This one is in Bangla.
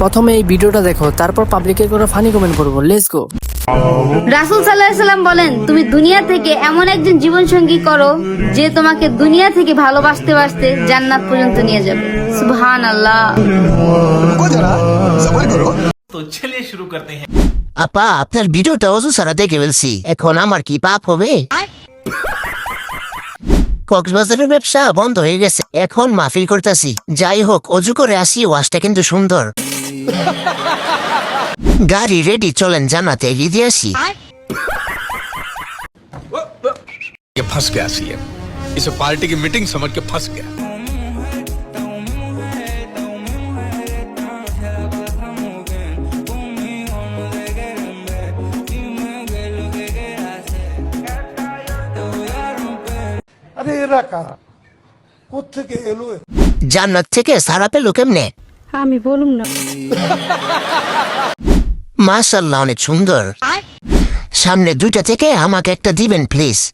প্রথমে এই ভিডিওটা দেখো তারপর পাবলিকের কোনো ফানি কমেন্ট করব। লেস গো রাসুল সাল্লাম বলেন তুমি দুনিয়া থেকে এমন একজন জীবন সঙ্গী করো যে তোমাকে দুনিয়া থেকে ভালোবাসতে বাসতে জান্নাত পর্যন্ত নিয়ে যাবে। সুবহান আল্লাহ তো চলে শুরু করতে হ্যাঁ। আপা আপনার ভিডিওটা অজু সারা দেখে ফেলছি। এখন আমার কি পাপ হবে? কক্সবাজারের ব্যবসা বন্ধ হয়ে গেছে। এখন মাফিল করতেছি। যাই হোক অজু করে আসি ওয়াশটা কিন্তু সুন্দর। গাড়ি রেডি চলেন জানাতে এগিয়ে দিয়ে আসি ये फंस गया सीएम इसे पार्टी की मीटिंग समझ के फंस गया আরে এরা কারা কোথেকে এলো এ? জান্নাত থেকে সারা পেলো কেমনে আমি বলুম না। মাশাল্লাহ অনেক সুন্দর। সামনে দুইটা থেকে আমাকে একটা দিবেন প্লিজ